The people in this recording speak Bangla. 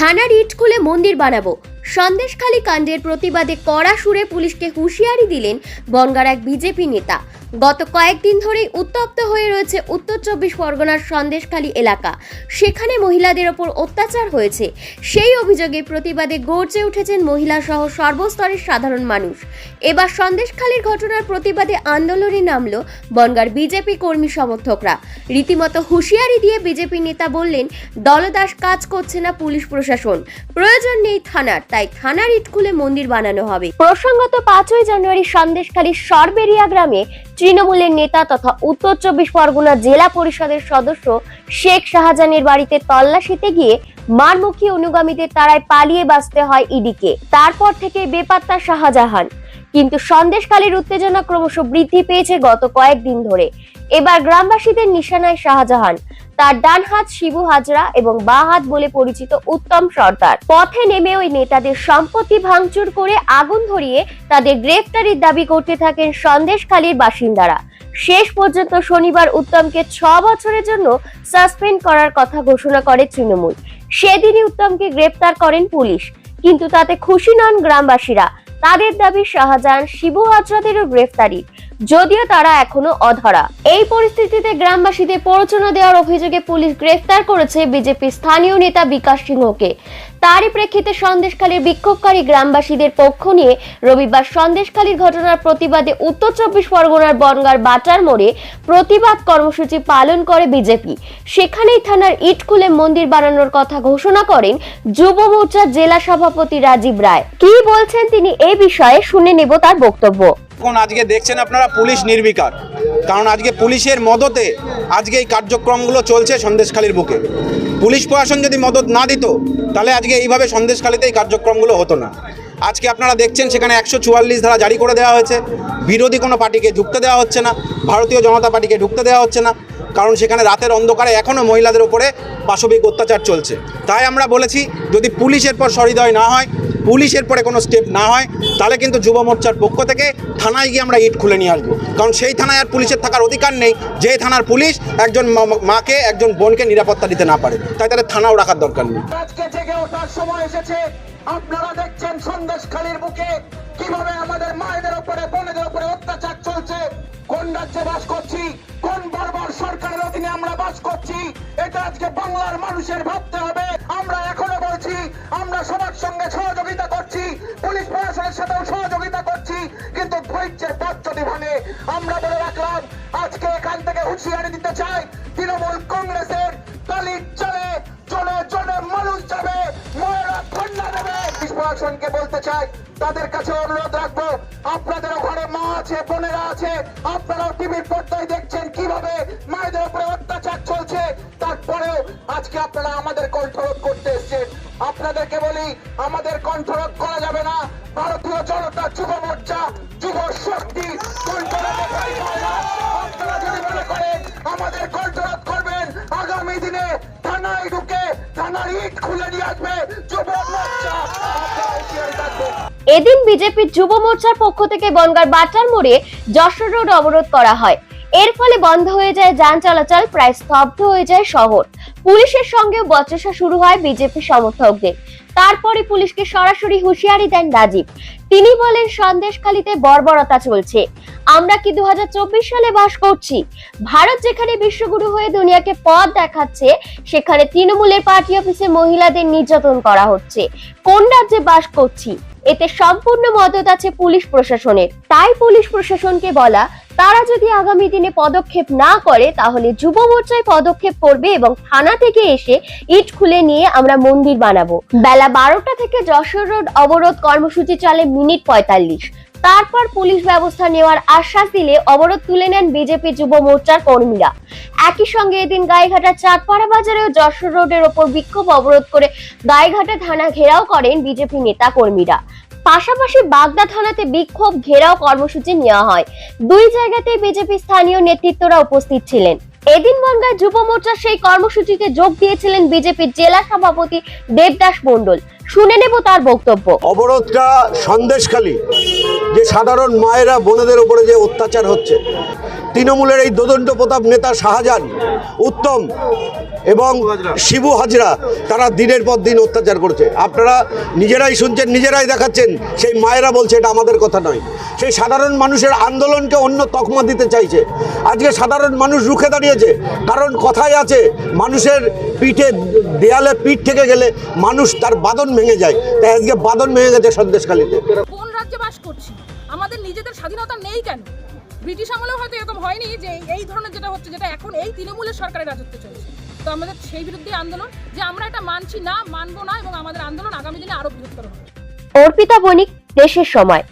থানার ইট খুলে মন্দির বানাবো। সন্দেশখালী কাণ্ডের প্রতিবাদে কড়া সুরে পুলিশকে হুঁশিয়ারি দিলেন বনগার এক বিজেপি নেতা। গত কয়েকদিন ধরেই উত্তপ্ত হয়ে রয়েছে উত্তর চব্বিশ পরগনার সন্দেশখালী এলাকা। সেখানে মহিলাদের ওপর অত্যাচার হয়েছে। সেই অভিযোগে প্রতিবাদে গর্জে উঠেছেন মহিলা সহ সর্বস্তরের সাধারণ মানুষ। এবার সন্দেশখালীর ঘটনার প্রতিবাদে আন্দোলনে নামল বনগার বিজেপি কর্মী সমর্থকরা। রীতিমতো হুঁশিয়ারি দিয়ে বিজেপি নেতা বললেন, দলদাস কাজ করছে না পুলিশ প্রশাসন। প্রয়োজন নেই থানার। তাই থানার ইট খুলে মন্দির বানানো হবে। প্রসঙ্গত পাঁচই জানুয়ারি সন্দেশখালীর সরবেরিয়া গ্রামে তৃণমূলের নেতা তথা উত্তর চব্বিশ পরগনা জেলা পরিষদের সদস্য শেখ শাহজাহানের বাড়িতে তল্লাশিতে গিয়ে মারমুখী অনুগামীদের তারায় পালিয়ে বাঁচতে হয় ইডিকে। তারপর থেকে বেপাত্তা শাহজাহান। কিন্তু সন্দেশকালীর উত্তেজনা ক্রমশ বৃদ্ধি পেয়েছে গত কয়েকদিন ধরে। এবার গ্রামবাসীদের নিশানায় শাহজাহান। তার ডান হাত শিবু হাজরা এবং বাঁ হাত বলে পরিচিত উত্তম সর্দার। পথে নেমে ওই নেতাদের সম্পত্তি ভাঙচুর করে আগুন ধরিয়ে তাদের গ্রেফতারির দাবি করতে থাকেন সন্দেশখালীর বাসিন্দারা। শেষ পর্যন্ত শনিবার উত্তমকে ছ বছরের জন্য সাসপেন্ড করার কথা ঘোষণা করে তৃণমূল। সেদিনই উত্তমকে গ্রেপ্তার করেন পুলিশ। কিন্তু তাতে খুশি নন গ্রামবাসীরা। তাদের দাবি শাহজাহান, শিবু হাজরাদেরও গ্রেফতারি। যদিও তারা এখনও অধরা। এই পরিস্থিতিতে গ্রামবাসীদের প্ররোচনা দেওয়ার অভিযোগে পুলিশ গ্রেফতার করেছে বিজেপি স্থানীয় নেতা বিকাশ সিংহকে। তারই প্রেক্ষিতে সন্দেশখালীর বিক্ষোভকারী গ্রামবাসীদের পক্ষ নিয়ে রবিবার সন্দেশখালীর ঘটনার প্রতিবাদে উত্তর চব্বিশ পরগনার বনগার বাটার মোড়ে প্রতিবাদ কর্মসূচি পালন করে বিজেপি। সেখানেই থানার ইট খুলে মন্দির বানানোর কথা ঘোষণা করেন যুব মোর্চার জেলা সভাপতি রাজীব রায়। কি বলছেন তিনি এ বিষয়ে শুনে নেব তার বক্তব্য। এখন আজকে দেখছেন আপনারা পুলিশ নির্বিকার। কারণ আজকে পুলিশের মদতে আজকে এই কার্যক্রমগুলো চলছে সন্দেশখালীর বুকে। পুলিশ প্রশাসন যদি মদত না দিত, তাহলে আজকে এইভাবে সন্দেশখালীতে এই কার্যক্রমগুলো হতো না। আজকে আপনারা দেখছেন সেখানে একশো চুয়াল্লিশ ধারা জারি করে দেওয়া হয়েছে। বিরোধী কোনো পার্টিকে ঢুকতে দেওয়া হচ্ছে না, ভারতীয় জনতা পার্টিকে ঢুকতে দেওয়া হচ্ছে না। কারণ সেখানে রাতের অন্ধকারে এখনও মহিলাদের উপরে পাশবিক অত্যাচার চলছে। তাই আমরা বলেছি, যদি পুলিশের পর সহৃদয় না হয় পুলিশের পরে কোনো স্টেপ না হয়, তাহলে কিন্তু যুব মোর্চার পক্ষ থেকে থানায় গিয়ে আমরা ইট খুলে নিয়ে আসব। কারণ সেই থানায় আর পুলিশের থাকার অধিকার নেই। যে থানার পুলিশ একজন মাকে, একজন বোনকে নিরাপত্তা দিতে না পারে। তাই তাদের থানাও রাখার দরকার নেই। ওঠার সময় এসেছে। আপনারা দেখছেন সন্দেশখালীর বুকে কীভাবে আমাদের মায়েদের উপরে, বোনেদের উপরে অত্যাচার চলছে। কোন রাজ্যে বাস করছি? বাস করছি, এটা আজকে বাংলার মানুষের ভাবতে হবে। আমরা এখনও বলছি, আমরা সবার সঙ্গে সহযোগিতা করছি, পুলিশ প্রশাসনের সাথেও সহযোগিতা করছি, কিন্তু ধৈর্যের পথ যদি ভাঙে, আমরা বলে রাখলাম, আজকে এখান থেকে হুঁশিয়ারি দিতে চাই, তৃণমূল কংগ্রেসের দলিত চলে জনে জনে মানুষ যাবে, ময়েরা ধন্যা দেবে। পুলিশ প্রশাসনকে বলতে চাই, তাদের কাছে অনুরোধ রাখব, আপনাদেরও ঘরে মা আছে, বোনেরা আছে, আপনারাও টিভির পর্দায় দেখছেন আপনারা আমাদের কণ্ঠরোধ করতে এসেছেন। আপনাদেরকে বলি, আমাদের কণ্ঠরোধ করা যাবে না। ভারতীয় জনতা যুব মোর্চা, যুব শক্তি আমাদের কণ্ঠরোধ করবেন, আগামী দিনে থানায় ঢুকে থানার ইট খুলে নিয়ে আসবে যুব মোর্চা। এদিন বিজেপির যুব মোর্চার পক্ষ থেকে বনগার বাটার মোড়ে যশোর রোড অবরোধ করা হয়। এর ফলে বন্ধ হয়ে যায় যান চলাচল, প্রায় স্তব্ধ হয়ে যায় শহর। পুলিশের সঙ্গে বচসা শুরু হয় বিজেপি সমর্থকদের। তারপরে পুলিশকে সরাসরি হুঁশিয়ারি দেন রাজীব। তিনি বলেন, সন্দেশখালীতে বর্বরতা চলছে। আমরা কি দু হাজার চব্বিশ সালে বাস করছি? ভারত যেখানে বিশ্বগুরু হয়ে দুনিয়াকে পথ দেখাচ্ছে, সেখানে তৃণমূলের পার্টি অফিসে মহিলাদের নির্যাতন করা হচ্ছে। কোন রাজ্যে বাস করছি? এতে সম্পূর্ণ মদত আছে পুলিশ প্রশাসনের। তাই পুলিশ প্রশাসনকে বলা, তারা যদি আগামী দিনে পদক্ষেপ না করে, তাহলে যুব মোর্চায় পদক্ষেপ করবে এবং থানা থেকে এসে ইট খুলে নিয়ে আমরা মন্দির বানাবো। বেলা বারোটা থেকে যশোর রোড অবরোধ কর্মসূচি চলে মিনিট পঁয়তাল্লিশ। তারপর পুলিশ ব্যবস্থা নেওয়ার আশ্বাস দিলে অবরোধ তুলে নেন বিজেপি যুব মোর্চার কর্মীরা। একই সঙ্গে এদিন গাইঘাটা চাঁদপাড়া বাজারেও যশোর রোডের ওপর বিক্ষোভ অবরোধ করে গাইঘাটা থানা ঘেরাও করেন বিজেপি নেতা কর্মীরা। পাশাপাশি বাগদা থানাতে বিক্ষোভ ঘেরাও কর্মসূচি নেওয়া হয়। দুই জায়গাতেই বিজেপি স্থানীয় নেতৃত্বরা উপস্থিত ছিলেন। এদিন বনগাঁ যুব মোর্চার সেই কর্মসূচিতে যোগ দিয়েছিলেন বিজেপির জেলা সভাপতি দেবদাস মন্ডল শুনে নেব তার বক্তব্য। অবরোধটা সন্দেশখালী, যে সাধারণ মায়েরা, বোনেদের উপরে যে অত্যাচার হচ্ছে তৃণমূলের এই দোদণ্ড প্রতাপ নেতা শাহজাহান, উত্তম এবং শিবু হাজরা, তারা দিনের পর দিন অত্যাচার করছে। আপনারা নিজেরাই শুনছেন, নিজেরাই দেখাচ্ছেন, সেই মায়েরা বলছে এটা আমাদের কথা নয়। সেই সাধারণ মানুষের আন্দোলনকে অন্য তকমা দিতে চাইছে। আজকে সাধারণ মানুষ রুখে দাঁড়িয়েছে, কারণ কথাই আছে, মানুষের পিঠে দেয়ালে পিঠ থেকে গেলে মানুষ তার বাদন ভেঙে যায়। তাই আজকে বাদন ভেঙে গেছে সন্দেশখালীতে। কোন রাজ্যে বাস করছি? আমাদের নিজেদের স্বাধীনতা নেই কেন? ব্রিটিশ আমলেও হয়তো এরকম হয়নি যে এই ধরনের যেটা হচ্ছে, যেটা এখন এই তৃণমূলের সরকারের রাজত্বে চলছে। তো আমাদের সেই বিরুদ্ধে আন্দোলন, যে আমরা এটা মানছি না, মানবো না এবং আমাদের আন্দোলন আগামী দিনে আরও বৃহত্তর হবে। অর্পিতা বণিক, দেশের সময়।